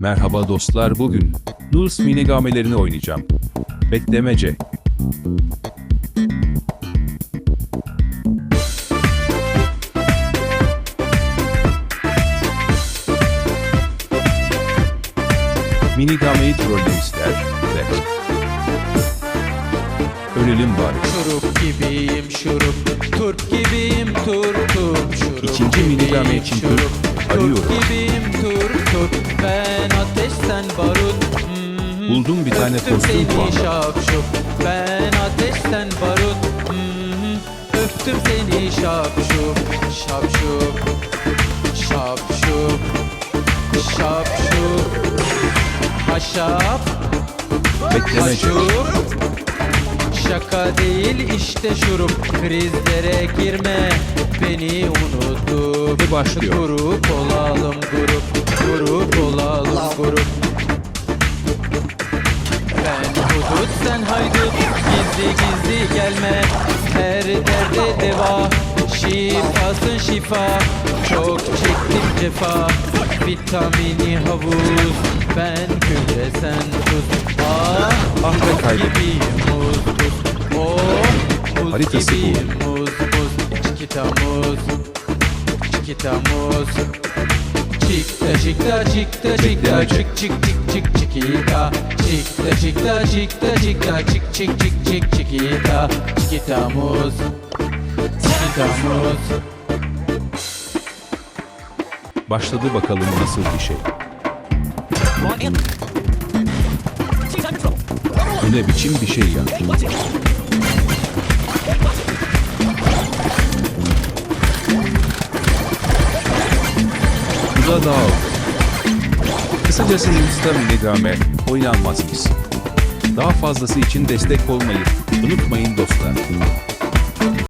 Merhaba dostlar bugün Nurs minigamelerini oynayacağım. Beklemece. Minigameyi trollemişler ve Ölelim bari. Şurup gibiyim şurup Turp gibiyim turpum Şurup İkinci minigame için turp arıyorum. Turp gibiyim turp turp Ben ateş sen barut Hmm. Buldum bir tane seni puanla. şapşup Ben ateş sen barut Hmm. Öptüm seni şapşup Şapşup Şapşup Şapşup Haşap Beklemece. Şurup Şaka değil işte şurup Krizlere girme Beni unutup Ve başlıyor. Grup olalım grup Grup olalım grup. Ben hudut sen haydut. Gizli gizli gelme Her derde deva. Şifasın şifa Çok çektim cefa. Vitamini havuz Ben gübre sen tuz. Ah Ah be kaybettim. Oh Haritası bu. Gibiyim muz muz Çikita muz Çikita muz Çikta çikta çikta çikta. Çık çık çık çık çikita. Çikta çikta çikta çikta. Çık çık çık çık çikita. Çikita muz Çikita muz Başladı bakalım nasıl bir şey. Bu ne biçim bir şey ya? Bu da dağıl. Kısacası Insta Minigame oynanmaz biz. Daha fazlası için destek olmayı unutmayın dostlar.